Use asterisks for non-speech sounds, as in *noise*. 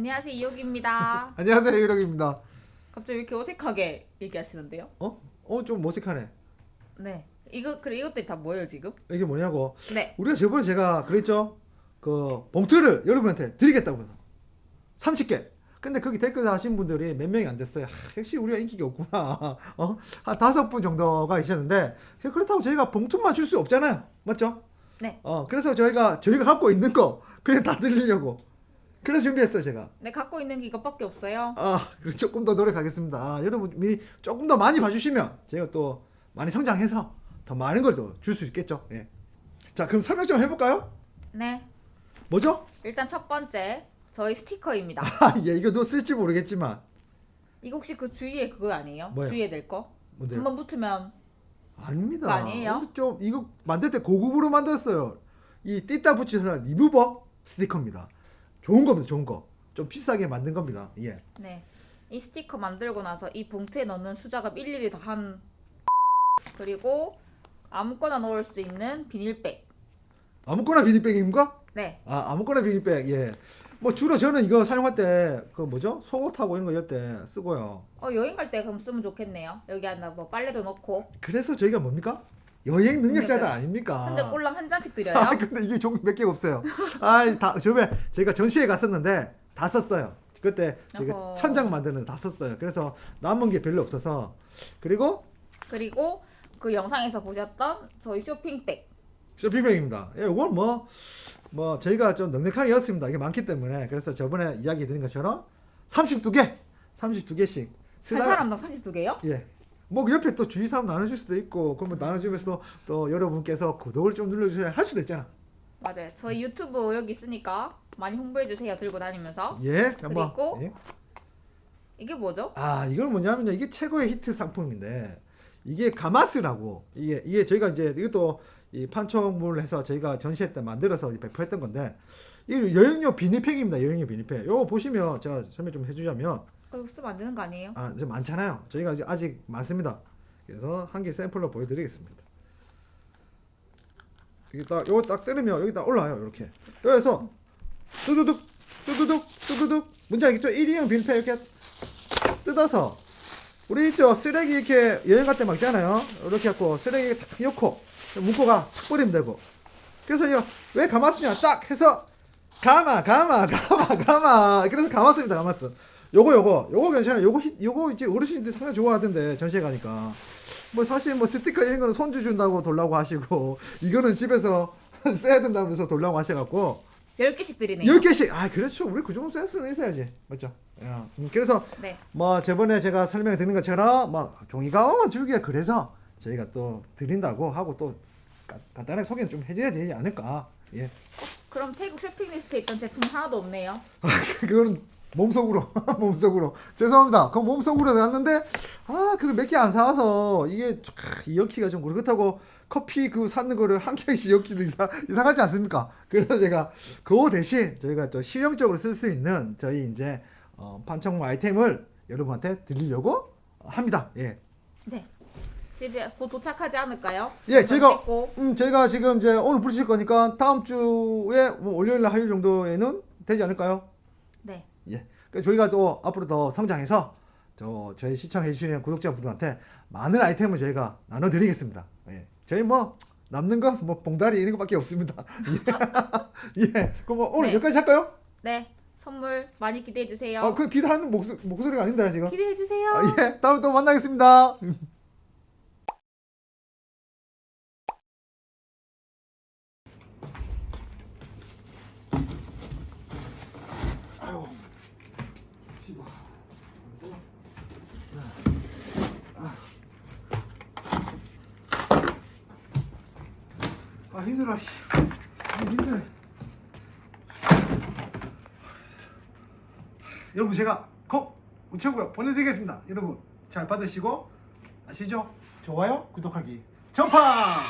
안녕하세요 이옥입니다. *laughs* 안녕하세요 유력입니다. 갑자기 왜 이렇게 어색하게 얘기하시는데요? 어? 어 좀 어색하네. 네. 이거 그래 이것들이 다 뭐예요 지금? 이게 뭐냐고. 네. 우리가 저번에 제가 그랬죠. 그 봉투를 여러분한테 드리겠다고 해서 30개. 근데 거기 댓글 하신 분들이 몇 명이 안 됐어요. 하, 역시 우리가 인기가 없구나. 어? 한 다섯 분 정도가 계셨는데 그렇다고 저희가 봉투만 줄 수 없잖아요. 맞죠? 네. 어 그래서 저희가 저희가 갖고 있는 거 그냥 다 드리려고. 그래서 준비했어요 제가. 네 갖고 있는 게 이것밖에 없어요. 아, 그리고 조금 더 노력하겠습니다. 아, 여러분이 조금 더 많이 봐주시면 제가 또 많이 성장해서 더 많은 걸또줄수 있겠죠. 예. 자, 그럼 설명 좀 해볼까요? 네. 뭐죠? 일단 첫 번째 저희 스티커입니다. *laughs* 아, 예, 이거 너 쓸지 모르겠지만 이거 혹시 그 주위에 그거 아니에요? 뭐요? 주위에 될 거? 뭔데요? 한번 붙으면 아닙니다. 아니에요? 우리 좀 이거 만들 때 고급으로 만들었어요. 이 띠따 붙이서 리무버 스티커입니다. 좋은 겁니다. 좋은 거. 좀 비싸게 만든 겁니다. 예. 네. 이 스티커 만들고 나서 이 봉투에 넣는 수작업 일일이 다 한 그리고 아무거나 넣을 수 있는 비닐백. 아무거나 비닐백입니까? 네. 아, 아무거나 비닐백. 예. 뭐 주로 저는 이거 사용할 때 그 뭐죠? 속옷하고 이런 거열때 쓰고요. 어 여행 갈 때 그럼 쓰면 좋겠네요. 여기 하나 뭐 빨래도 넣고. 그래서 저희가 뭡니까? 여행 능력자들 능력자. 아닙니까? 근데 꼴랑 한 잔씩 드려요. 아, 근데 이게 종류 몇 개가 없어요. 아, 다 저번에 제가 전시회 갔었는데 다 썼어요. 그때 제가 어허. 천장 만드는 다 썼어요. 그래서 남은 게 별로 없어서 그리고 그리고 그 영상에서 보셨던 저희 쇼핑백. 쇼핑백입니다. 예, 이건 뭐, 뭐, 저희가 좀 넉넉하게 였습니다. 이게 많기 때문에. 그래서 저번에 이야기 드린 것처럼 32개, 32개씩 한 사람당 32개요? 예. 뭐, 그 옆에 또 주위 사람 나눠줄 수도 있고, 그러면 나눠주면서 또 여러분께서 구독을 좀 눌러주셔야 할 수도 있잖아. 맞아요. 저희 유튜브 여기 있으니까 많이 홍보해 주세요. 들고 다니면서. 예, 한번. 그리고 예. 이게 뭐죠? 아, 이걸 뭐냐면요. 이게 최고의 히트 상품인데, 이게 가마스라고, 이게, 이게 저희가 이제 이것도 이 판촉물을 해서 저희가 전시회 때 만들어서 배포했던 건데, 이 여행용 비닐팩입니다. 여행용 비닐팩. 요거 보시면 제가 설명 좀 해주자면, 어, 이거 쓰면 안 되는 거 아니에요? 아, 좀 많잖아요. 저희가 아직, 많습니다. 그래서 한 개 샘플로 보여드리겠습니다. 이게 딱, 요거 딱 뜨르면 여기 딱 올라와요. 이렇게. 그래서, 뚜두둑, 뚜두둑, 뚜두둑. 문제 알겠죠? 1인용 비닐팩 이렇게 뜯어서, 우리 있죠? 쓰레기 이렇게 여행 갈 때 막잖아요. 이렇게 갖고 쓰레기 탁 넣고, 문고가 탁 버리면 되고. 그래서 이거 왜 가마스냐? 딱 해서, 가마, 가마, 가마, 가마. 그래서 가마스입니다, 가마스. 요거 요거 요거 괜찮아요. 요거 히, 요거 이제 어르신들이 상당히 좋아하던데 전시회 가니까 뭐 사실 뭐 스티커 이런 거는 손주 준다고 돌라고 하시고 *laughs* 이거는 집에서 *laughs* 써야 된다면서 돌라고 하셔갖고 10개씩 드리네요. 열 개씩 아 그렇죠 우리 그 정도 센스는 있어야지 맞죠? 야, 음, 그래서 네. 뭐 저번에 제가 설명 드린 것처럼 뭐 종이 가방만 주기가 그래서 저희가 또 드린다고 하고 또 가- 간단하게 소개는 좀 해줘야 되지 않을까 예 그럼 태국 쇼핑 리스트에 있던 제품 하나도 없네요. *laughs* 그거는 몸속으로 *laughs* 몸속으로 죄송합니다. 그 몸속으로 놨는데 아 그거 몇개 안 사와서 이게 촤, 이어키가 좀 그렇다고 커피 그 사는 거를 한 개씩 이어키도 이상 이상하지 않습니까? 그래서 제가 그거 대신 저희가 또 실용적으로 쓸 수 있는 저희 이제 어, 판촉물 아이템을 여러분한테 드리려고 합니다. 예. 네. 집에 곧 도착하지 않을까요? 예, 제가 찍고. 음 제가 지금 이제 오늘 부르실 거니까 다음 주에 뭐 월요일 날 화요일 정도에는 되지 않을까요? 네. 예. 그 저희가 또 앞으로 더 성장해서 저 저희 시청해 주시는 구독자분들한테 많은 아이템을 저희가 나눠 드리겠습니다. 예. 저희 뭐 남는 거 뭐 봉다리 이런 거밖에 없습니다. *laughs* 예. 예. 그럼 뭐 오늘 네. 여기까지 할까요? 네. 선물 많이 기대해 주세요. 아, 그 기다하는 목소, 목소리가 아닌데 지금. 기대해 주세요. 아, 예. 다음에 또 만나겠습니다. *laughs* 아 힘들어 씨. 아, 힘들어. 여러분 제가 거 우체국에 보내드리겠습니다. 여러분 잘 받으시고 아시죠? 좋아요, 구독하기, 전파.